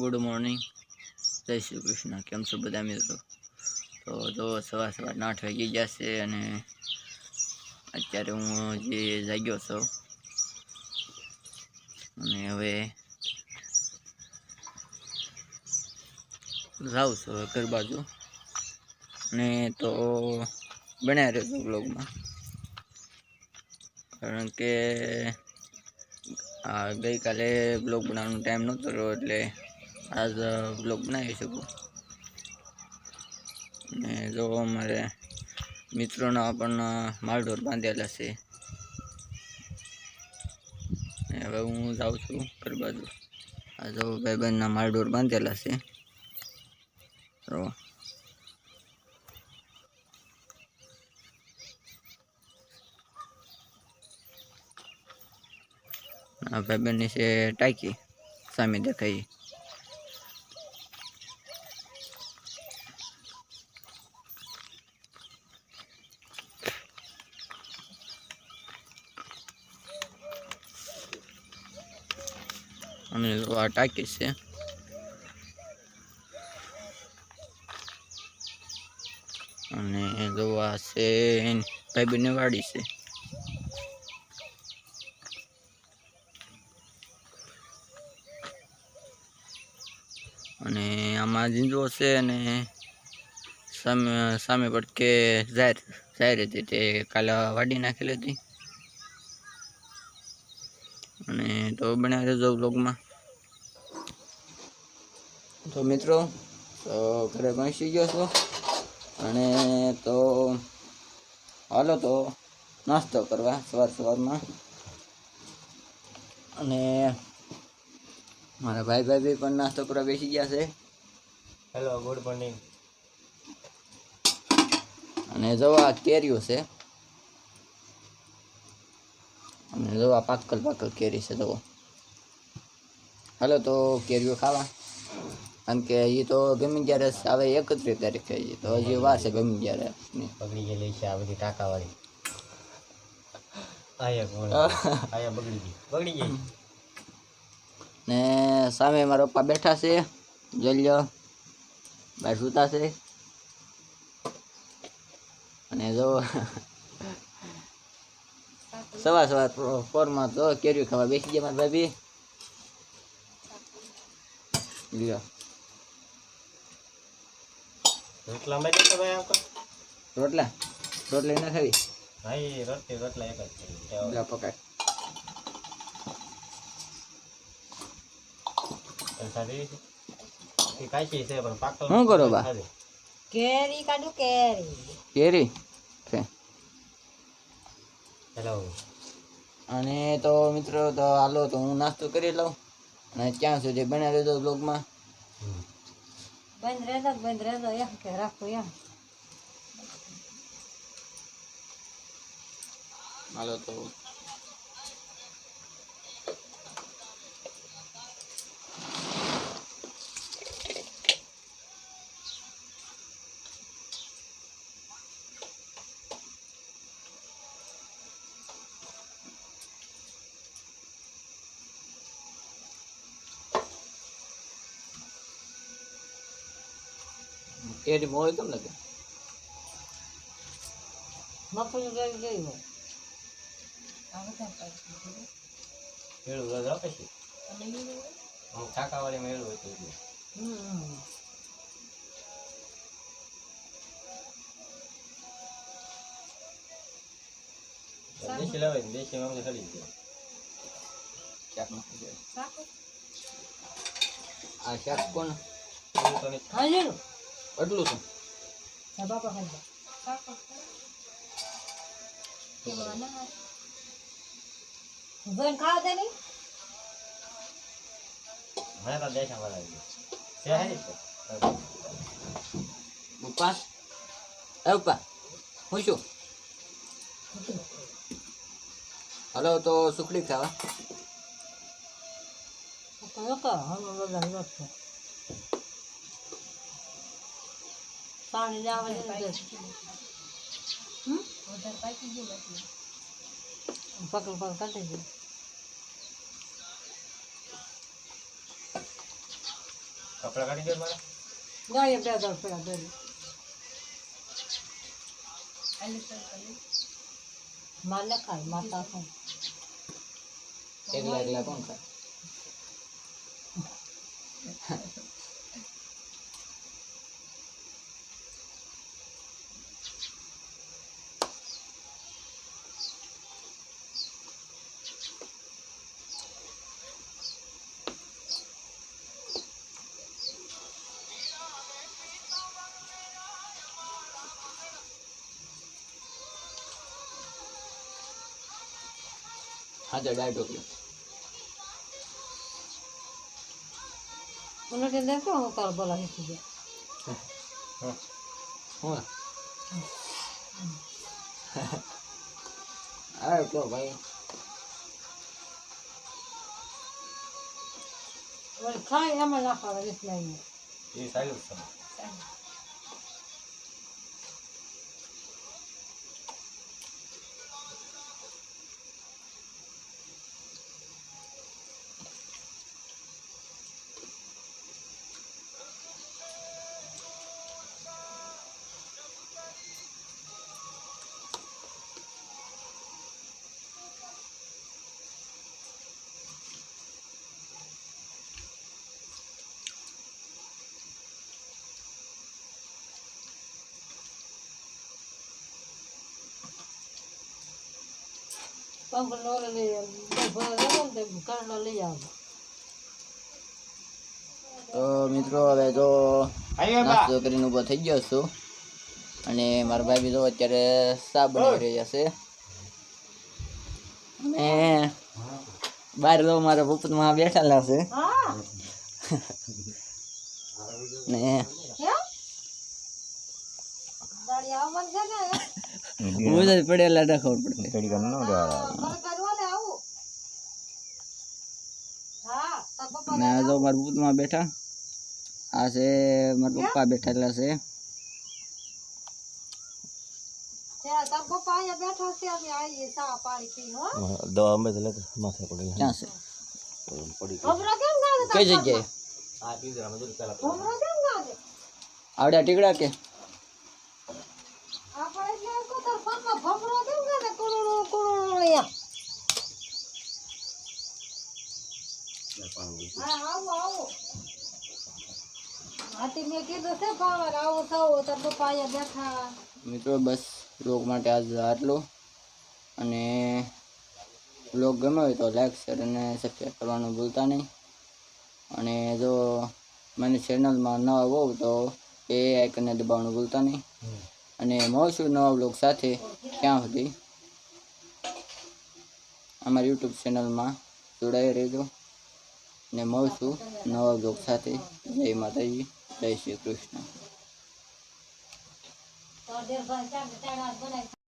Good morning જય શ્રી કૃષ્ણ. કેમ છો બધા મિત્રો? તો જો સવાર સવારના આઠ વાગી ગયા છે અને અત્યારે હું જે જાગ્યો છું, અને હવે જાઉં છું ઘર બાજુ. અને તો બન્યા રહેજો બ્લોગમાં કારણ કે ગઈકાલે બ્લોગ બનાવવાનો ટાઈમ નહોતો રહ્યો એટલે આજ બ્લોગ બનાવી શકું. ને જો અમારે મિત્રોના પણ માલઢોર બાંધેલા છે. હવે હું જાઉં છું ઘર બાજુ. આ જો ભાઈબંધના માલઢોર બાંધેલા છે. તો ભાઈબંધની છે ટાંકી સામે દેખાય. અને ટાંકી છે. અને આ છે ભાઈબંધની વાડી છે. અને આમાં ઝીંઝો છે અને સામે સામે પડકે જાહેર જાહેર હતી તે કાલે વાડી નાખેલી હતી. અને તો બનાવી રહેજો બ્લોગમાં તો મિત્રો તો ઘરે પહોંચી ગયો છું અને તો હાલો તો નાસ્તો કરવા સવાર સવારમાં. અને મારા ભાઈ ભાઈ પણ નાસ્તો કરવા બેસી ગયા છે. હેલો ગુડ મોર્નિંગ અને જો આ કેરીઓ છે. અને જો આ પાકલ પાકલ કેરી છે જુઓ. હાલો તો કેરીઓ ખાવા. કારણ કે એ તો ગમે ત્યારે આવે એકત્રીસ તારીખે એ તો હજી છે ગમે ત્યારે. બગડી ગયેલી છે આ બધી ટાંકાવાળી. આયા બગડી ગઈ. બગડી ગઈ. ને સામે મારા પપ્પા બેઠા છે. જોઈ લો. બહાર સૂતા છે. અને જો સવાર સવાર ફોરમાં તો કેરીઓ ખાવા બેસી ગયા મારા ભાભી. લ્યો. રોટલા માં જતો ભાઈ આપકો રોટલા? રોટલી ના ખાવી? ભાઈ રોટલી રોટલા એક જ છે. લ્યો પકાય સારી છે? કાચી છે પણ પાકલ શું કરો બા? કેરી કાઢું કેરી. કેરી? હેલો. અને તો મિત્રો તો હાલો તો હું નાસ્તો કરી લઉં. અને ત્યાં સુધી બનાવી દો બ્લોગમાં બંધ રહેજો બંધ રહેજો એમ કે રાખું એમ હાલો તો કેરી મોળી કેમ લાગે મફળી કેરી જોઈ હોય? આ બધા પાછી મેળું રોજ આપે છે હું ટાંકાવાળી મેળું હતું એટલે. દેશી લાવે દેશી માં ખરી ગયો ક્યાંક નાખી. આ શાક કોણ? એવું તો ખાવા દે નહીં? મને તો દેશા આવી છે છે ઉપા એ ઉપા હું શું હલો તો સુખડી ખાવા? પાણી હમ? પકડ પકડ કાઢી દે કપડાં કાઢી દો મારા. એ બે પેલા દોરી માને ખાય માતા ખાય એકલા એકલા કોણ ખાય? હા તો ડાય મને કે દેખો હું તાર બોલાવી હિસી દે હું અરે તો ભાઈ. વળી ખાય એમાં નાખવા રીત નહીં એ સારું છે. પંપ નો લઈ ભરે ને કારનો લઈ આવો તો મિત્રો હવે તો નાસ્તો કરીને ઊભો થઈ ગયો છું. અને મારા ભાઈ બી તો અત્યારે સા બનાવી રહ્યા છે? અને બહાર તો મારા પુપતમાં બેઠેલા છે ને? કેમ દાડી આવવાનું છે ને હું જ પડેલા ના ખબર પડતી મને કરવા ને આવું હા તાર પપ્પા ને આ જો મારા પુપતમાં બેઠા આ છે મારા પપ્પા બેઠેલા છે ત્યાં તાર પપ્પા અહીંયા બેઠા છે અમે આવીએ ચા પાણી પીને હો ક્યાં છે ભમરો કેમ ગાવે કઈ જગ્યાએ આ પિંજરામાં જો પેલા ભમરો કેમ ગાવે આવડ્યા ટીકડા કે મિત્રો બસ રોગ માટે આજ આટલું. અને બ્લોગ ગમ્યો હોય તો લાઈક શેર અને સબસ્ક્રાઈબ કરવાનું ભૂલતા નહીં. અને જો મને ચેનલમાં નવા હોવ તો એ આઇકનને દબાવવાનું ભૂલતા નહીં. અને મળશું નવા બ્લોગ સાથે. ત્યાં સુધી અમારી યુટ્યુબ ચેનલમાં જોડાઈ રહેજો ને મળશું નવા બ્લોગ સાથે. જય માતાજી, જય શ્રી કૃષ્ણ.